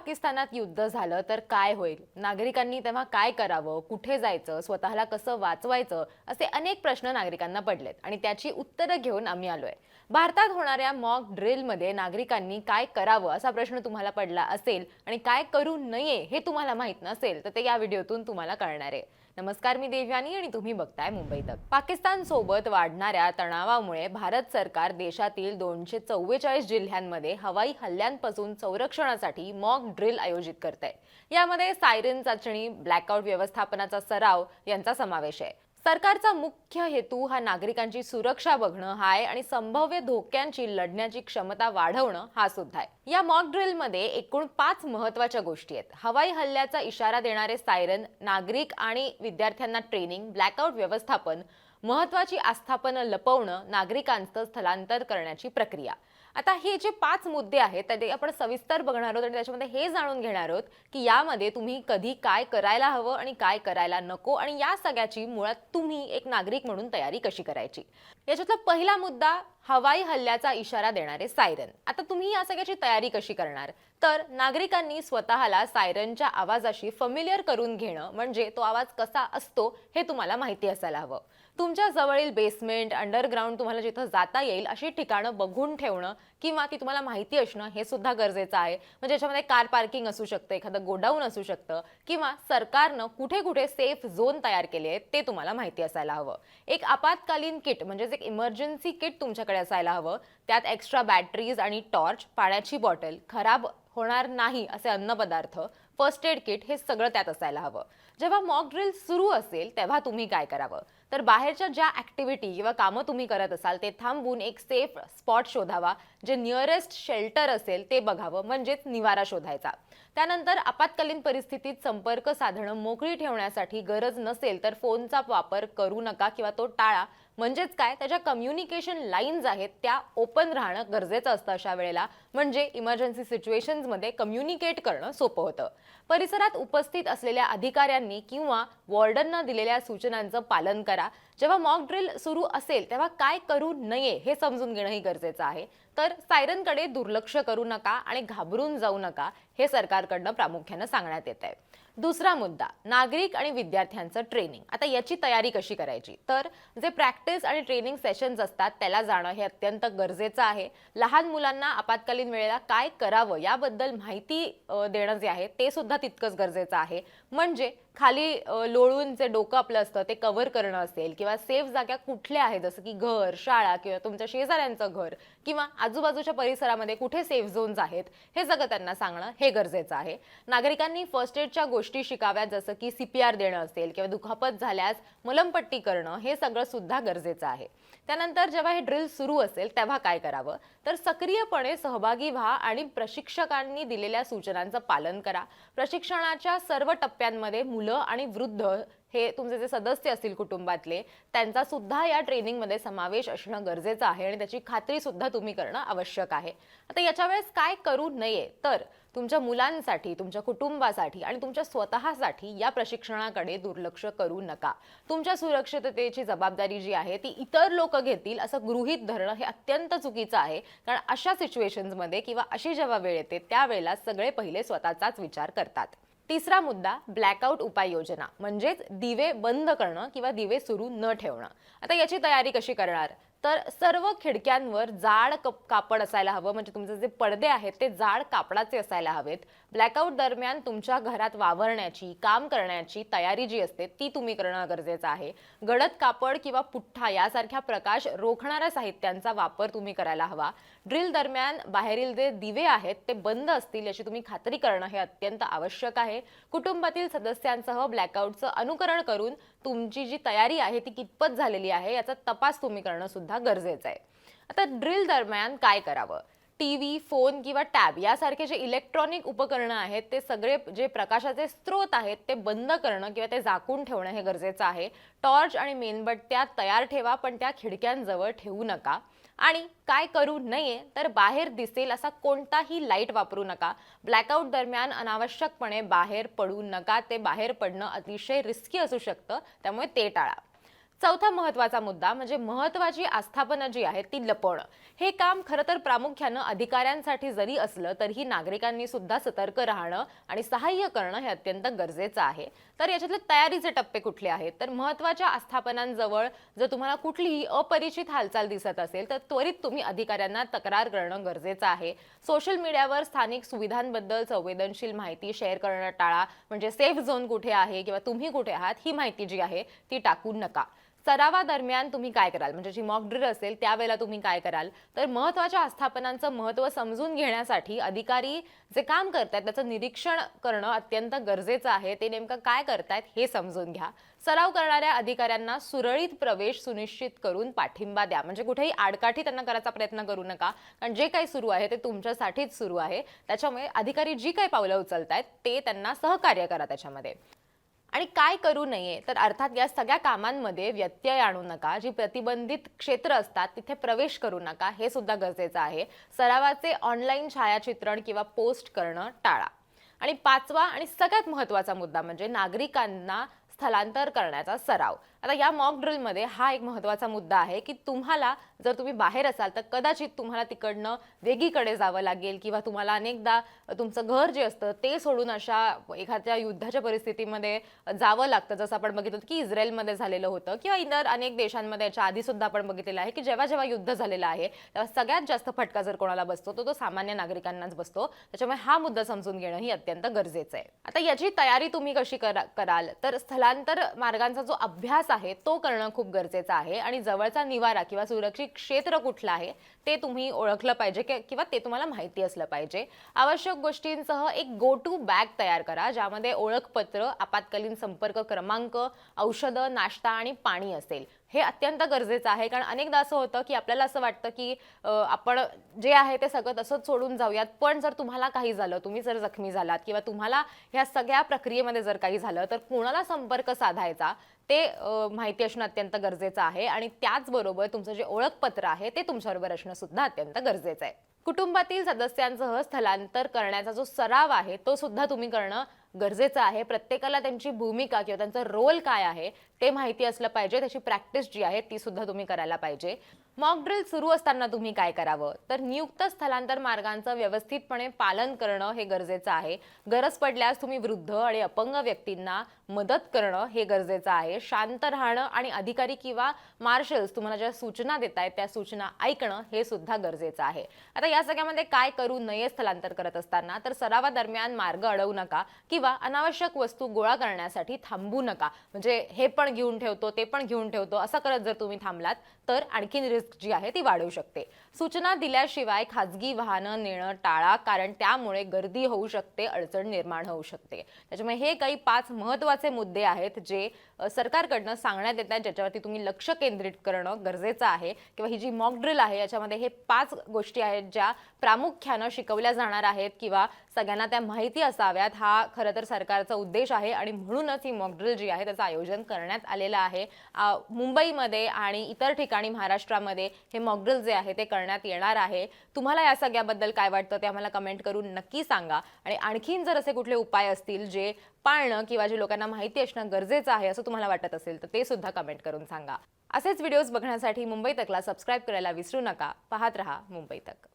पाकिस्तानात युद्ध झालं तर काय होईल? नागरिकांनी तेव्हा काय करावं? कुठे जायचं? स्वतःला कसं वाचवायचं? असे अनेक प्रश्न नागरिकांना पडलेत आणि त्याची उत्तरं घेऊन आम्ही आलोय. भारतात होणाऱ्या मॉक ड्रिलमध्ये नागरिकांनी काय करावं असा प्रश्न तुम्हाला पडला असेल आणि काय करू नये हे तुम्हाला माहीत नसेल तर ते या व्हिडिओतून तुम्हाला कळणार आहे. नमस्कार मी देवयानी आणि तुम्ही बघताय मुंबई तक. पाकिस्तान सोबत वाढणाऱ्या तणावामुळे भारत सरकार देशातील दोनशे चव्वेचाळीस जिल्ह्यांमध्ये हवाई हल्ल्यांपासून संरक्षणासाठी मॉक ड्रिल आयोजित करत आहे यामध्ये सायरन चाचणी ब्लॅकआउट व्यवस्थापनाचा सराव यांचा समावेश आहे. सरकारचा मुख्य हेतू हा नागरिकांची सुरक्षा बघणं हा आहे आणि संभाव्य धोक्यांची लढण्याची क्षमता वाढवणं हा सुद्धा आहे. या मॉक ड्रिलमध्ये एकूण पाच महत्त्वाच्या गोष्टी आहेत. हवाई हल्ल्याचा इशारा देणारे सायरन नागरिक आणि विद्यार्थ्यांना ट्रेनिंग ब्लॅकआउट व्यवस्थापन महत्वाची आस्थापनं लपवणं नागरिकांचं स्थलांतर करण्याची प्रक्रिया. आता हे जे पाच मुद्दे आहेत ते आपण सविस्तर बघणार आहोत आणि त्याच्यामध्ये हे जाणून घेणार आहोत की यामध्ये तुम्ही कधी काय करायला हवं आणि काय करायला नको आणि या सगळ्याची मुळात तुम्ही एक नागरिक म्हणून तयारी कशी करायची? याच्यातला पहिला मुद्दा हवाई हल्ल्याचा इशारा देणारे सायरन. आता तुम्ही या सगळ्याची तयारी कशी करणार? तर नागरिकांनी स्वतःला सायरनच्या आवाजाशी फमिलियर करून घेणं म्हणजे तो आवाज कसा असतो हे तुम्हाला माहिती असायला हवं. तुमच्या जवळील बेसमेंट अंडरग्राऊंड तुम्हाला जिथं जाता येईल अशी ठिकाणं बघून ठेवणं किंवा ती तुम्हाला माहिती असणं हे सुद्धा गरजेचं आहे. म्हणजे याच्यामध्ये कार पार्किंग असू शकतं एखादं गोडाऊन असू शकतं किंवा सरकारनं कुठे कुठे सेफ झोन तयार केले आहेत ते तुम्हाला माहिती असायला हवं. एक आपत्कालीन किट म्हणजेच एक इमर्जन्सी किट तुमच्याकडे असायला हवं त्यात एक्स्ट्रा बॅटरीज आणि टॉर्च पाण्याची बॉटल खराब होणार नाही असे अन्नपदार्थ फर्स्ट एड किट हे सगळं त्यात असायला हवं. जेव्हा मॉक ड्रिल सुरू असेल तेव्हा तुम्ही काय करावं? तर बाहेरच्या ज्या ऍक्टिव्हिटी किंवा कामं तुम्ही करत असाल ते थांबवून एक सेफ स्पॉट शोधावा. जे नियरेस्ट शेल्टर असेल ते बघावं. म्हणजेच निवारा शोधायचा. त्यानंतर आपत्कालीन परिस्थितीत संपर्क साधणं मोकळी ठेवण्यासाठी गरज नसेल तर फोनचा वापर करू नका किंवा तो टाळा. म्हणजेच काय? त्याच्या कम्युनिकेशन लाईन्स आहेत त्या ओपन राहणं गरजेचं असतं अशा वेळेला. म्हणजे इमर्जन्सी सिच्युएशन्समध्ये कम्युनिकेट करणं सोपं होतं. परिसरात उपस्थित असलेल्या अधिकाऱ्यांनी किंवा वॉर्डननं दिलेल्या सूचनांचं पालन करा. जेव्हा मॉक ड्रिल सुरू असेल तेव्हा काय करू नये हे समजून घेणंही गरजेचं आहे. तर सायरनकडे दुर्लक्ष करू नका आणि घाबरून जाऊ नका हे सरकारकडनं प्रामुख्यानं सांगण्यात येत आहे. दुसरा मुद्दा नागरिक आणि विद्यार्थ्यांचं ट्रेनिंग आता याची तयारी कशी करायची? तर जे प्रॅक्टिस आणि ट्रेनिंग सेशन्स असतात त्याला जाणं हे अत्यंत गरजेचं आहे. लहान मुलांना आपत्कालीन वेळेला काय करावं याबद्दल माहिती देणं जे आहे ते सुद्धा तितकंच गरजेचं आहे. म्हणजे खाली लोळून जे डोकं आपलं असतं ते कव्हर करणं असेल किंवा सेफ जागा कुठल्या आहेत जसं की घर शाळा किंवा तुमच्या शेजाऱ्यांचं घर किंवा आजूबाजूच्या परिसरामध्ये कुठे सेफ झोन्स आहेत हे सगळं त्यांना सांगणं हे गरजेचं आहे. नागरिकांनी फर्स्ट एडच्या गोष्टी शिकाव्यात जसं की सीपीआर देणं असेल किंवा दुखापत झाल्यास मलमपट्टी करणं हे सगळं सुद्धा गरजेचं आहे. त्यानंतर जेव्हा हे ड्रिल सुरू असेल तेव्हा काय करावं? तर सक्रियपणे सहभागी व्हा आणि प्रशिक्षकांनी दिलेल्या सूचनांचं पालन करा. प्रशिक्षणाच्या सर्व टप्प्यांमध्ये मुलं आणि वृद्ध हे तुमचे जे सदस्य असतील कुटुंबातले त्यांचा सुद्धा या ट्रेनिंगमध्ये समावेश असणं गरजेचं आहे आणि त्याची खात्री सुद्धा तुम्ही करणं आवश्यक आहे. आता याच्या वेळेस काय करू नये? तर तुमच्या मुलांसाठी तुमच्या कुटुंबासाठी आणि तुमच्या स्वतःसाठी या प्रशिक्षणाकडे दुर्लक्ष करू नका. तुमच्या सुरक्षिततेची जबाबदारी जी आहे ती इतर लोक घेतील असं गृहीत धरणं हे अत्यंत चुकीचं आहे. कारण अशा सिच्युएशन्समध्ये किंवा अशी जेव्हा वेळ येते त्यावेळेला सगळे पहिले स्वतःचाच विचार करतात. तिसरा मुद्दा ब्लॅकआउट उपाययोजना. म्हणजेच दिवे बंद करणं किंवा दिवे सुरू न ठेवणं. आता याची तयारी कशी करणार? तर सर्व खिडक्यांवर जाड कप कापड असायला हवं. म्हणजे तुमचे जे पडदे आहेत ते जाड कापडाचे असायला हवेत. ब्लॅकआउट दरम्यान तुमच्या घरात वावरण्याची काम करण्याची तयारी जी असते ती तुम्ही करणं गरजेचं आहे. गडद कापड किंवा पुठ्ठा यासारख्या प्रकाश रोखणाऱ्या साहित्यांचा वापर तुम्ही करायला हवा. ड्रिल दरम्यान बाहेरील जे दिवे आहेत ते बंद असतील याची तुम्ही खात्री करणं हे अत्यंत आवश्यक आहे. कुटुंबातील सदस्यांसह ब्लॅकआउटचं अनुकरण करून तुमची जी तयारी आहे ती कितपत झालेली आहे याचा तपास तुम्ही करणं सुद्धा गरजेचं आहे. आता ड्रिल दरम्यान काय करावं? टी व्ही फोन किंवा टॅब यासारखे जे इलेक्ट्रॉनिक उपकरणं आहेत ते सगळे जे प्रकाशाचे स्रोत आहेत ते बंद करणं किंवा ते झाकून ठेवणं हे गरजेचं आहे. टॉर्च आणि मेणबत्त्या तयार ठेवा पण त्या खिडक्यांजवळ ठेवू नका. आणि काय करू नये तर बाहेर दिसेल असा कोणताही लाइट वापरू नका. ब्लॅकआउट दरम्यान अनावश्यकपणे बाहेर पडू नका. ते बाहेर पडणं अतिशय रिस्की असू शकतं. त्यामुळे ते टाळा. चौथा महत्त्वाचा मुद्दा म्हणजे महत्वाची आस्थापना जी आहे ती लपवणं. हे काम खरं तर प्रामुख्यानं अधिकाऱ्यांसाठी जरी असलं तरीही नागरिकांनी सुद्धा सतर्क राहणं आणि सहाय्य करणं हे अत्यंत गरजेचं आहे. तर याच्यातले तयारीचे टप्पे कुठले आहेत? तर महत्त्वाच्या आस्थापनांजवळ जर तुम्हाला कुठलीही अपरिचित हालचाल दिसत असेल तर त्वरित तुम्ही अधिकाऱ्यांना तक्रार करणं गरजेचं आहे. सोशल मीडियावर स्थानिक सुविधांबद्दल संवेदनशील माहिती शेअर करणं टाळा म्हणजे सेफ झोन कुठे आहे किंवा तुम्ही कुठे आहात ही माहिती जी आहे ती टाकू नका. सरावादरम्यान तुम्ही काय कराल? म्हणजे जी मॉक ड्रिल असेल त्यावेळेला तुम्ही काय कराल? तर महत्त्वाच्या आस्थापनांचं महत्त्व समजून घेण्यासाठी अधिकारी जे काम करतायत त्याचं निरीक्षण करणं अत्यंत गरजेचं आहे. ते नेमकं काय करतायत हे समजून घ्या. सराव करणाऱ्या अधिकाऱ्यांना सुरळीत प्रवेश सुनिश्चित करून पाठिंबा द्या. म्हणजे कुठेही आडकाठी त्यांना करायचा प्रयत्न करू नका. कारण जे काही सुरू आहे ते तुमच्यासाठीच सुरू आहे. त्याच्यामुळे अधिकारी जी काही पावलं उचलतायत ते त्यांना सहकार्य करा त्याच्यामध्ये. आणि काय करू नये तर अर्थात या सगळ्या कामांमध्ये व्यत्यय आणू नका. जी प्रतिबंधित क्षेत्र असतात तिथे प्रवेश करू नका. हे सुद्धा गरजेचं आहे. सरावाचे ऑनलाईन छायाचित्रण किंवा पोस्ट करणं टाळा. आणि पाचवा आणि सगळ्यात महत्त्वाचा मुद्दा म्हणजे नागरिकांना स्थलांतर करण्याचा सराव. आता या मॉक ड्रिलमध्ये हा एक महत्त्वाचा मुद्दा आहे की तुम्हाला जर तुम्ही बाहेर असाल तर कदाचित तुम्हाला तिकडनं वेगळीकडे जावं लागेल किंवा तुम्हाला अनेकदा तुमचं घर जे असतं ते सोडून अशा एखाद्या युद्धाच्या परिस्थितीमध्ये जावं लागतं. जसं आपण बघितलं होतं की इस्रायलमध्ये झालेलं होतं किंवा इतर अनेक देशांमध्ये याच्या आधी सुद्धा आपण बघितलेलं आहे की जेव्हा जेव्हा युद्ध झालेलं आहे तेव्हा सगळ्यात जास्त फटका जर कोणाला बसतो तो तो सामान्य नागरिकांनाच बसतो. त्याच्यामुळे हा मुद्दा समजून घेणं ही अत्यंत गरजेचं आहे. आता याची तयारी तुम्ही कशी करा कराल? तर स्थलांतर मार्गांचा जो अभ्यास आहे तो करणं खूप गरजेचं आहे आणि जवळचा निवारा किंवा सुरक्षित क्षेत्र कुठलं आहे ते तुम्ही ओळखलं पाहिजे किंवा ते तुम्हाला माहिती असलं पाहिजे. आवश्यक गोष्टींसह एक गो टू बॅग तयार करा ज्यामध्ये ओळखपत्र आपत्कालीन संपर्क क्रमांक औषधं नाश्ता आणि पाणी असेल. हे अत्यंत गरजेचं आहे. कारण अनेकदा असं होतं की आपल्याला असं वाटतं की आपण जे आहे ते सगळं तसंच सोडून जाऊयात. पण जर तुम्हाला काही झालं तुम्ही जर जखमी झालात किंवा तुम्हाला ह्या सगळ्या प्रक्रियेमध्ये जर काही झालं तर कोणाला संपर्क साधायचा ते माहिती असणं अत्यंत गरजेचं आहे. आणि त्याचबरोबर तुमचं जे ओळखपत्र आहे ते तुमच्याबरोबर असणं सुद्धा अत्यंत गरजेचं आहे. कुटुंबातील सदस्यांसह स्थलांतर करण्याचा जो सराव आहे तो सुद्धा तुम्ही करणं गरजेचं आहे. प्रत्येकाला त्यांची भूमिका किंवा त्यांचा रोल काय आहे ते माहिती असलं पाहिजे. त्याची प्रॅक्टिस जी आहे ती सुद्धा तुम्ही करायला पाहिजे. मॉक ड्रिल सुरू असताना तुम्ही काय करावं? तर नियुक्त स्थलांतर मार्गांचं व्यवस्थितपणे पालन करणं हे गरजेचं आहे. गरज पडल्यास तुम्ही वृद्ध आणि अपंग व्यक्तींना मदत करणं हे गरजेचं आहे. शांत राहणं आणि अधिकारी किंवा मार्शल्स तुम्हाला ज्या सूचना देत आहेत त्या सूचना ऐकणं हे सुद्धा गरजेचं आहे. आता या सगळ्यामध्ये काय करू नये स्थलांतर करत असताना? तर सरावादरम्यान मार्ग अडवू नका की किंवा अनावश्यक वस्तू गोळा करण्यासाठी थांबू नका. म्हणजे हे पण घेऊन ठेवतो ते पण घेऊन ठेवतो असं करत जर तुम्ही थांबलात तर आणखीन रिस्क जी आहे ती वाढू शकते. सूचना दिल्याशिवाय खाजगी वाहनं नेणं टाळा कारण त्यामुळे गर्दी होऊ शकते अडचण निर्माण होऊ शकते. त्याच्यामुळे हे काही पाच महत्त्वाचे मुद्दे आहेत जे सरकारकडनं सांगण्यात येत आहेत ज्याच्यावरती तुम्ही लक्ष केंद्रित करणं गरजेचं आहे किंवा ही जी मॉक ड्रिल आहे याच्यामध्ये हे पाच गोष्टी आहेत ज्या प्रामुख्यानं शिकवल्या जाणार आहेत किंवा सगळ्यांना त्या माहिती असाव्यात हा खरं तर सरकारचा उद्देश आहे आणि म्हणूनच ही मॉक ड्रिल जी आहे त्याचं आयोजन करण्यात आलेलं आहे. मुंबईमध्ये आणि इतर ठिकाणी महाराष्ट्रामध्ये हे मॉक ड्रिल जे आहे ते करण्यात येणार आहे. तुम्हाला या सगळ्याबद्दल काय वाटतं ते आम्हाला कमेंट करून नक्की सांगा. आणि आणखीन जर असे कुठले उपाय असतील जे पाळणं किंवा जे लोकांना माहिती असणं गरजेचं आहे असं तुम्हाला वाटत असेल तर ते सुद्धा कमेंट करून सांगा. असेच व्हिडिओज बघण्यासाठी मुंबई तकला सबस्क्राईब करायला विसरू नका. पाहत रहा मुंबई तक.